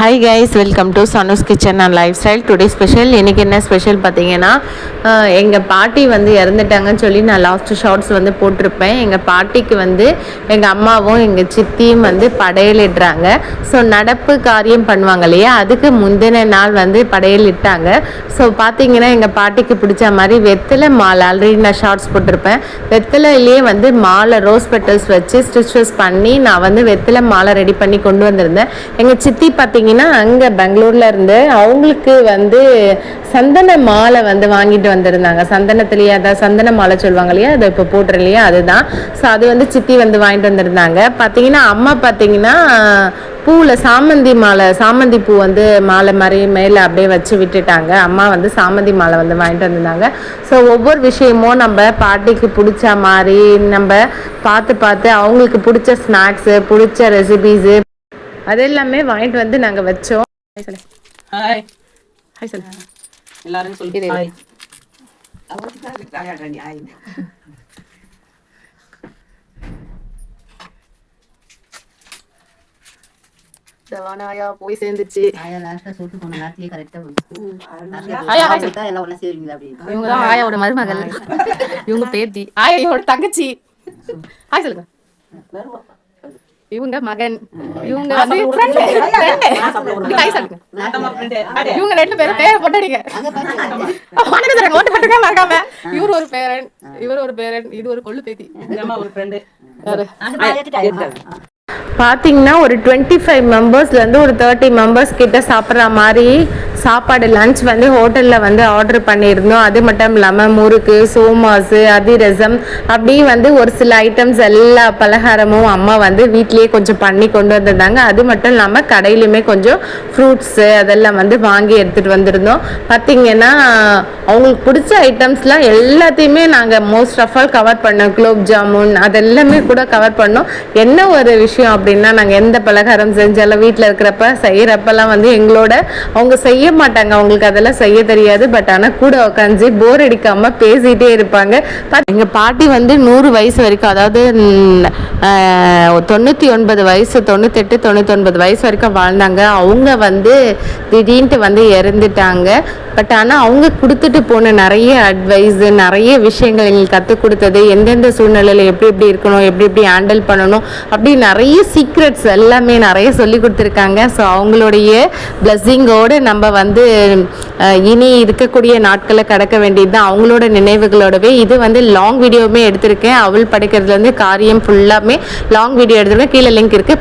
Hi guys welcome to Sanu's kitchen and lifestyle today special இன்னைக்கு என்ன special பார்த்தீங்கன்னா எங்கள் பாட்டி வந்து இறந்துட்டாங்கன்னு சொல்லி நான் லாஸ்ட் ஷார்ட்ஸ் வந்து போட்டிருப்பேன். எங்கள் பாட்டிக்கு வந்து எங்கள் அம்மாவும் எங்கள் சித்தியும் வந்து படையலிடுறாங்க. ஸோ நடப்பு காரியம் பண்ணுவாங்க இல்லையா? அதுக்கு முந்தின நாள் வந்து படையலிட்டாங்க. ஸோ பார்த்தீங்கன்னா எங்கள் பாட்டிக்கு பிடிச்ச மாதிரி வெத்தலை மாலை ஆல்ரெடி நான் ஷார்ட்ஸ் போட்டிருப்பேன். வெத்தலையிலேயே வந்து மாலை ரோஸ் பெட்டல்ஸ் வச்சு ஸ்டிச்சஸ் பண்ணி நான் வந்து வெத்தலை மாலை ரெடி பண்ணி கொண்டு வந்திருந்தேன். எங்கள் சித்தி பார்த்தீங்கன்னா அங்கே பெங்களூரில் இருந்து அவங்களுக்கு வந்து சந்தன மாலை வந்து வாங்கிட்டு வந்திருந்தாங்க. சந்தனத்துலேயே அதான் சந்தன மாலை சொல்லுவாங்க இல்லையா? அதை இப்போ போட்டுரு இல்லையா? அதுதான். ஸோ அது வந்து சித்தி வந்து வாங்கிட்டு வந்திருந்தாங்க. பார்த்தீங்கன்னா அம்மா பார்த்தீங்கன்னா பூவில் சாமந்தி மாலை சாமந்தி பூ வந்து மாலை மாதிரி மேலே அப்படியே வச்சு விட்டுட்டாங்க. அம்மா வந்து சாமந்தி மாலை வந்து வாங்கிட்டு வந்திருந்தாங்க. ஸோ ஒவ்வொரு விஷயமும் நம்ம பாட்டிக்கு பிடிச்ச மாதிரி நம்ம பார்த்து பார்த்து அவங்களுக்கு பிடிச்ச ஸ்நாக்ஸு பிடிச்ச ரெசிபீஸு அது எல்லாமே வாங்கிட்டு வந்து நாங்கள் வச்சோம். ஹாய் சொல்லு ஹாய் ஹாய் சொல்லு எல்லாரும் சொல்லி. ஹாய் தவானாயா போய் சேர்ந்துச்சு. இவங்க தான் ஆயாவோட மருமகள். இவங்க பேத்தி. ஆயாவோட தங்கச்சி. ஹாய் சொல்லுங்க இவங்க மகன். இவங்க வந்து இவங்க ரெண்டு பேரும் பேர் போட்டடிங்க ஓட்டு போட்டுக்க மறக்காம. இவர் ஒரு பேரன். இவர் ஒரு பேரன். இது ஒரு கொள்ளு பேத்தி. அம்மா ஒரு ஃப்ரெண்டு பார்த்தீங்கன்னா ஒரு டுவெண்ட்டி ஃபைவ் மெம்பர்ஸ்லேருந்து ஒரு தேர்ட்டி மெம்பர்ஸ் கிட்ட சாப்பிட்ற மாதிரி சாப்பாடு லன்ச் வந்து ஹோட்டலில் வந்து ஆர்டர் பண்ணியிருந்தோம். அது மட்டும் இல்லாமல் முறுக்கு சோமாஸு அதிரசம் அப்படி வந்து ஒரு சில ஐட்டம்ஸ் எல்லா பலகாரமும் அம்மா வந்து வீட்லேயே கொஞ்சம் பண்ணி கொண்டு வந்திருந்தாங்க. அது மட்டும் இல்லாமல் கடையிலுமே கொஞ்சம் ஃப்ரூட்ஸு அதெல்லாம் வந்து வாங்கி எடுத்துகிட்டு வந்திருந்தோம். பார்த்தீங்கன்னா அவங்களுக்கு பிடிச்ச ஐட்டம்ஸ்லாம் எல்லாத்தையுமே நாங்கள் மோஸ்ட் ஆஃப் ஆல் கவர் பண்ணோம். குலோப் ஜாமுன் அதெல்லாமே கூட கவர் பண்ணோம். என்ன ஒரு விஷயம் அப்படி அப்படின்னா நாங்கள் எந்த பலகாரம் செஞ்சாலும் வீட்டில் இருக்கிறப்ப செய்கிறப்பெல்லாம் வந்து எங்களோட அவங்க செய்ய மாட்டாங்க. அவங்களுக்கு அதெல்லாம் செய்ய தெரியாது. பட் ஆனால் கூட உட்காந்து போர் அடிக்காமல் பேசிகிட்டே இருப்பாங்க. எங்கள் எங்க பாட்டி வந்து நூறு வயசு வரைக்கும் அதாவது தொண்ணூற்றி ஒன்பது வயசு தொண்ணூத்தெட்டு தொண்ணூத்தொன்பது வயசு வரைக்கும் வாழ்ந்தாங்க. அவங்க வந்து திடீர்னுட்டு வந்து இறந்துட்டாங்க. பட் ஆனால் அவங்க கொடுத்துட்டு போன நிறைய அட்வைஸு நிறைய விஷயங்கள் எங்களுக்கு கற்றுக் கொடுத்தது எந்தெந்த சூழ்நிலையில் எப்படி எப்படி இருக்கணும் எப்படி எப்படி ஹேண்டில் பண்ணணும் அப்படி நிறைய சீக்ரெட்ஸ் எல்லாமே நிறைய சொல்லி கொடுத்துருக்காங்க. ஸோ அவங்களுடைய பிளஸ்ஸிங்கோடு நம்ம வந்து இனி இருக்கக்கூடிய நாட்களை கடக்க வேண்டியது தான் அவங்களோட நினைவுகளோடவே. இது வந்து லாங் வீடியோவுமே எடுத்திருக்கேன். அவள் படிக்கிறதுலேருந்து காரியம் ஃபுல்லாமே லாங் வீடியோ எடுத்திருக்கேன். கீழே லிங்க் இருக்குது